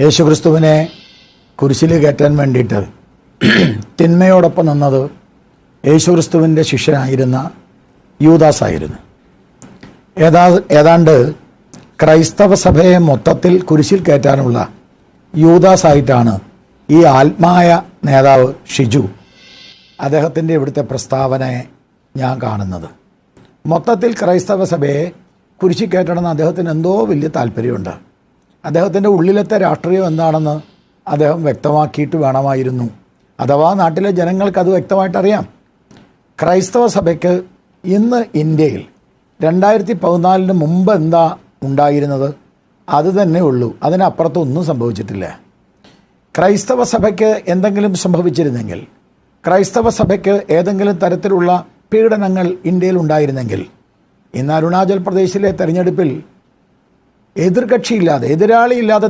യേശുക്രിസ്തുവിനെ കുരിശിൽ കയറ്റാൻ വേണ്ടിയിട്ട് തിന്മയോടൊപ്പം നിന്നത് യേശുക്രിസ്തുവിന്റെ ശിഷ്യനായിരുന്ന യൂദാസായിരുന്നു. ഏതാ ഏതാണ്ട് ക്രൈസ്തവ സഭയെ മൊത്തത്തിൽ കുരിശിൽ കയറ്റാനുള്ള യൂദാസായിട്ടാണ് ഈ ആത്മായ നേതാവ് ഷിജു അദ്ദേഹത്തിന്റെ ഇവിടുത്തെ പ്രസ്താവനയെ ഞാൻ കാണുന്നത്. മൊത്തത്തിൽ ക്രൈസ്തവ സഭയെ കുരിശിൽ കയറ്റണമെന്ന് അദ്ദേഹത്തിന് എന്തോ വലിയ താല്പര്യമുണ്ട്. അദ്ദേഹത്തിന്റെ ഉള്ളിലത്തെ രാഷ്ട്രീയം എന്താണെന്ന് അദ്ദേഹം വ്യക്തമാക്കിയിട്ട് വേണമായിരുന്നു. അഥവാ നാട്ടിലെ ജനങ്ങൾക്ക് അത് വ്യക്തമായിട്ടറിയാം. ക്രൈസ്തവ സഭയ്ക്ക് ഇന്ന് ഇന്ത്യയിൽ രണ്ടായിരത്തി പതിനാലിന് മുമ്പ് എന്താ ഉണ്ടായിരുന്നത്? അത് തന്നെ ഉള്ളൂ. അതിനപ്പുറത്തൊന്നും സംഭവിച്ചിട്ടില്ല. ക്രൈസ്തവ സഭയ്ക്ക് എന്തെങ്കിലും സംഭവിച്ചിരുന്നെങ്കിൽ ക്രൈസ്തവ സഭയ്ക്ക് ഏതെങ്കിലും തരത്തിലുള്ള പീഡനങ്ങൾ ഇന്ത്യയിൽ ഉണ്ടായിരുന്നെങ്കിൽ ഇന്ന് അരുണാചൽ പ്രദേശിലെ തെരഞ്ഞെടുപ്പിൽ എതിർകക്ഷിയില്ലാതെ എതിരാളിയില്ലാതെ